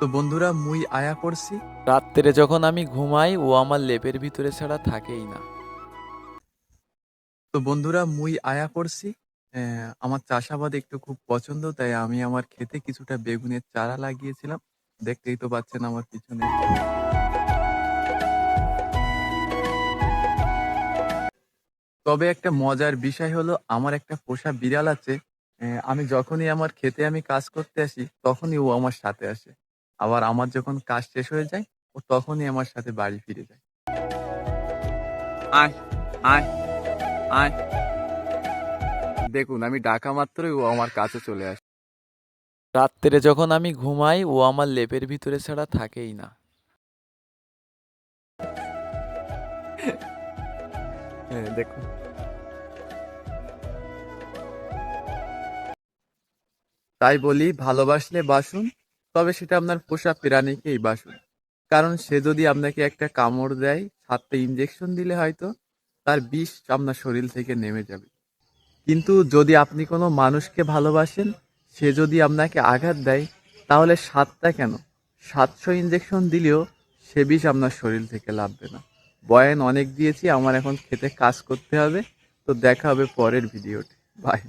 তো বন্ধুরা মুই আয়া করছি রাত্রে যখন আমি ঘুমাই ও আমার লেপের ভিতরে ছাড়া থাকেই না। তো বন্ধুরা মুই আয়া করছি আমার চাষাবাদ একটু খুব পছন্দ তাই আমি আমার খেতে কিছুটা বেগুনের চারা লাগিয়েছিলাম। দেখতেই তো পাচ্ছেন আমার পিছনে। তবে একটা মজার বিষয় হলো আমার একটা পোষা বিড়াল আছে। আমি যখনই আমার খেতে আমি কাজ করতে আসি তখনই ও আমার সাথে আসে। আবার আমার যখন কাজ শেষ হয়ে যায় ও তখনই আমার সাথে বাড়ি ফিরে যায়। আয় আয় আয়। দেখুন আমি ডাকা মাত্রই ও আমার কাছে চলে আসে রাত্রে যখন আমি ঘুমাই ও আমার লেপের ভিতরে ছাড়া থাকেই না। হ্যাঁ দেখুন। তাই বলি ভালোবাসলে বাসুন তবে সেটা আপনার পোষা প্রাণীকেই বাসুন কারণ সে যদি আপনাকে একটা কামড় দেয়, সাতটা ইঞ্জেকশন দিলে হয়তো তার বিষ আপনার শরীর থেকে নেমে যাবে। কিন্তু যদি আপনি কোনো মানুষকে ভালোবাসেন, সে যদি আপনাকে আঘাত দেয়, তাহলে সাতটা কেন? সাতশো ইঞ্জেকশন দিলেও সে বিষ আপনার শরীর থেকে লাভবে না। বয়ান অনেক দিয়েছি, আমার এখন খেতে কাজ করতে হবে, তো দেখা হবে পরের ভিডিওতে বাই